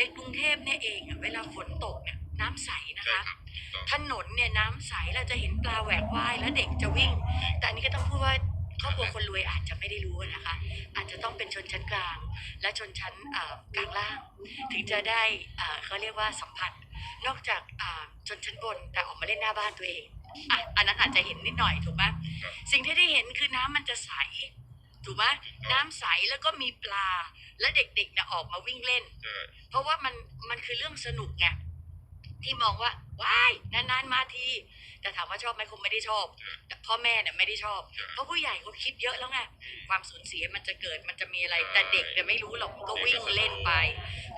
ในกรุงเทพเนี่ยเองอะเวลาฝนตกเนี่ยน้ำใสนะใช่คะครับถูกต้องถนนเนี่ยน้ำใสเราจะเห็นปลาแหวกว่ายแล้วเด็กจะวิ่ง แต่อันนี้ก็ต้องพูดว่าครอบครัวคนรวยอาจจะไม่ได้รู้นะคะ อาจจะต้องเป็นชนชั้นกลาง และชนชั้นเอ่อกลางล่าง ถึงจะได้เอ่อเขาเรียกว่าสัมผัส นอกจากอ่าชนชั้นบนแต่ออกมาเล่นหน้าบ้านตัวเองอะอันนั้นอาจจะเห็นนิดหน่อยถูกไหมสิ่งที่ได้เห็นคือน้ำมันจะใส ถูกไหมน้ำใสแล้วก็มีปลา และเด็กๆเนี่ยออกมาวิ่งเล่นใช่เพราะว่ามันมันคือเรื่องสนุกไงที่มองว่าว้ายนานๆมาที แต่ถามว่าชอบไหมคงไม่ได้ชอบ แต่พ่อแม่เนี่ยไม่ได้ชอบ เพราะผู้ใหญ่เขาคิดเยอะแล้วไงความสูญเสียมันจะเกิดมันจะมีอะไรแต่เด็กเนี่ยไม่รู้หรอกมันก็วิ่งเล่นไป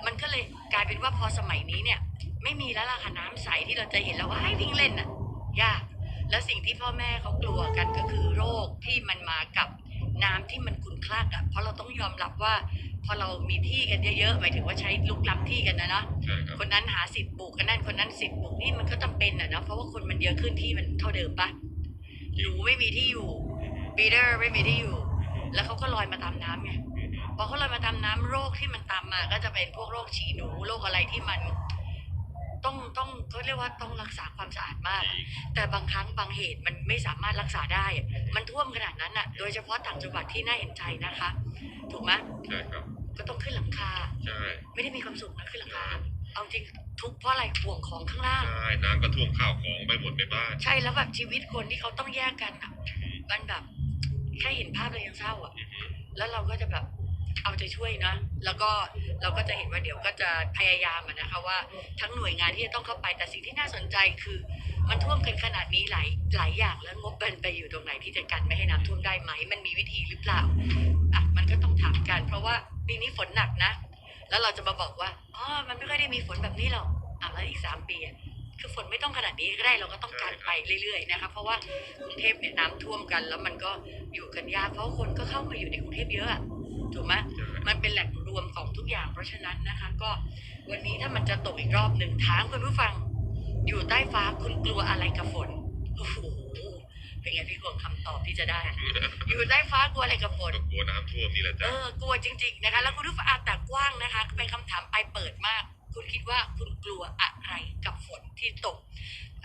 มันก็เลยกลายเป็นว่าพอสมัยนี้เนี่ย ไม่มีแล้วล่ะค่ะน้ำใสที่เราจะเห็นแล้วว่าให้วิ่งเล่นน่ะยากแล้วสิ่งที่พ่อแม่เขากลัวกันก็คือโรคที่มันมากับ น้ำที่มันขุ่นคลักอะเพราะเราต้องยอมรับว่าพอเรามีที่กันเยอะๆหมายถึงว่าใช้ลุกล้ำที่กันนะเนาะใช่ครับคนนั้นหาสิทธิ์ปลูกกันนั่นคนนั้นสิทธิ์ปลูกนี่มันก็จำเป็นอะเนาะเพราะว่าคนมันเยอะขึ้นที่มันเท่าเดิมปะหนูไม่มีที่อยู่ปีเตอร์ไม่มีที่อยู่ แล้วเขาก็ลอยมาตามน้ำไงพอเขาลอยมาตามน้ำโรคที่มันตามมา ก็จะเป็นพวกโรคฉี่หนูโรคอะไรที่มัน ต้องต้องเขาเรียกว่าต้องรักษาความสะอาดมาก แต่บางครั้งบางเหตุมันไม่สามารถรักษาได้อะมันท่วมขนาดนั้นอะ โดยเฉพาะต่างจังหวัดที่น่าเห็นใจนะคะ ถูกไหมใช่ครับ ก็ต้องขึ้นหลังคา ใช่ไม่ได้มีความสุขนะขึ้นหลังคา เอาจริงทุกข์เพราะอะไรห่วงของข้างล่าง ใช่น้ำก็ท่วมข้าวของไปหมดในบ้าน ใช่แล้วแบบชีวิตคนที่เขาต้องแยกกันอะมันแบบแค่เห็นภาพเรายังเศร้าอะ แล้วเราก็จะแบบ เอาใจช่วยนะแล้วก็เราก็จะเห็นว่าเดี๋ยวก็จะพยายามนะคะว่าทั้งหน่วยงานที่จะต้องเข้าไปแต่สิ่งที่น่าสนใจคือ มันท่วมกันขนาดนี้หลายหลายอย่างแล้วงบมันไปอยู่ตรงไหนที่จะกันไม่ให้น้ำท่วมได้ไหม มันมีวิธีหรือเปล่าอะมันก็ต้องถามกัน เพราะว่าปีนี้ฝนหนักนะ แล้วเราจะมาบอกว่าอ๋อมันไม่ค่อยได้มีฝนแบบนี้หรอกอะแล้วอีกสามปีคือฝนไม่ต้องขนาดนี้ก็ได้เราก็ต้องการไปเรื่อยๆนะคะเพราะว่ากรุงเทพเนี่ยน้ำท่วมกัน แล้วมันก็อยู่กันยากเพราะคนก็เข้ามาอยู่ในกรุงเทพเยอะ ถูกไหมใช่มันเป็นแหล่งรวมของทุกอย่าง เพราะฉะนั้นนะคะ ก็วันนี้ถ้ามันจะตกอีกรอบหนึ่งถามคุณผู้ฟัง อยู่ใต้ฟ้าคุณกลัวอะไรกับฝนโอ้โหเป็นไงพี่กวงคำตอบที่จะได้ อยู่ใต้ฟ้ากลัวอะไรกับฝนก็กลัวน้ำท่วมนี่แหละเอจ้ะอกลัวจริง ๆนะคะ แล้วคุณผู้ฟังอะแต่กว้างนะคะเป็นคำถามปลายเปิดมาก คุณคิดว่าคุณกลัวอะไรกับฝนที่ตก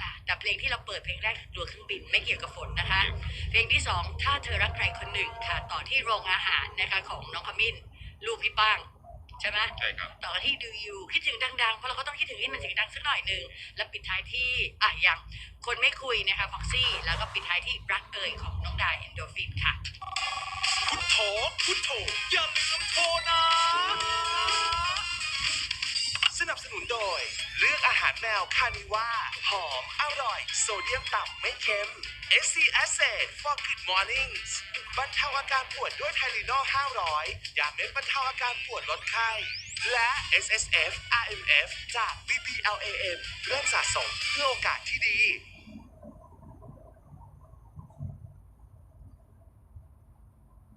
อะแต่เพลงที่เราเปิดเพลงแรกคือกลัวเครื่องบินไม่เกี่ยวกับฝนนะคะ เพลงที่สองถ้าเธอรักใครคนหนึ่งค่ะ ต่อที่โรงอาหารนะคะของน้องขมิ้นลูกพี่ป้างใช่ไหมใช่ครับต่อที่ดูยูคิดถึงดังๆ เพราะเราก็ต้องคิดถึงให้มันเสียงดังสักหน่อยหนึ่งแล้วปิดท้ายที่อะอย่างคนไม่คุยนะคะฟ็อกซี่แล้วก็ปิดท้ายที่รักเอ่ยของน้องดายเอนโดฟินค่ะพุทโธพุทโธอย่าลืมโทรนะ สนับสนุนโดย เลือกอาหารแมวคานิว่าหอมอร่อย โซเดียมต่ำไม่เค็ม SC Acid for Good Mornings บรรเทาอาการปวดด้วยไทลินอล500 ยาเม็ดบรรเทาอาการปวดลดไข้ และ SSF RMF จาก BBLAM เริ่มสะสมเพื่อโอกาสที่ดี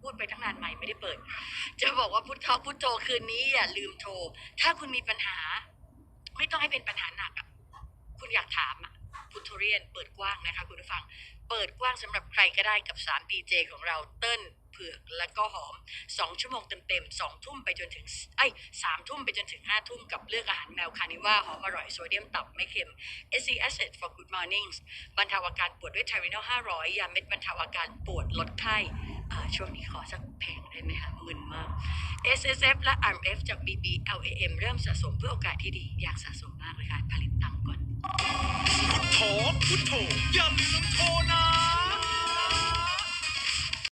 พูดไปตั้งนานใหม่ไม่ได้เปิด จะบอกว่าพุทโธพุทโธคืนนี้อย่าลืมโทร ถ้าคุณมีปัญหา ไม่ต้องให้เป็นปัญหาหนักอะ คุณอยากถามอะ พุทโธ เรียน เปิดกว้างนะคะคุณผู้ฟัง เปิดกว้างสำหรับใครก็ได้กับ3ดีเจของเราเติ้ลเผือกและก็หอม2ชั่วโมงเต็มๆ2ทุ่มไปจนถึงไอ้สามทุ่มไปจนถึง5ทุ่มกับเลือกอาหารแมวคานิว่าหอมอร่อยโซเดียมต่ำไม่เค็ม SC Acid for Good Mornings บรรเทาอาการปวดด้วยไทรินอล500ยาเม็ดบรรเทาอาการปวดลดไข้ช่วงนี้ขอสักแผงได้ไหมคะมึนมาก SSF และ RMF จาก BBLAM เริ่มสะสมเพื่อโอกาสที่ดี อยากสะสมมากเลยค่ะผลิตตังค์ก่อน พุทโธ พุทโธอย่าลืมโทรนะ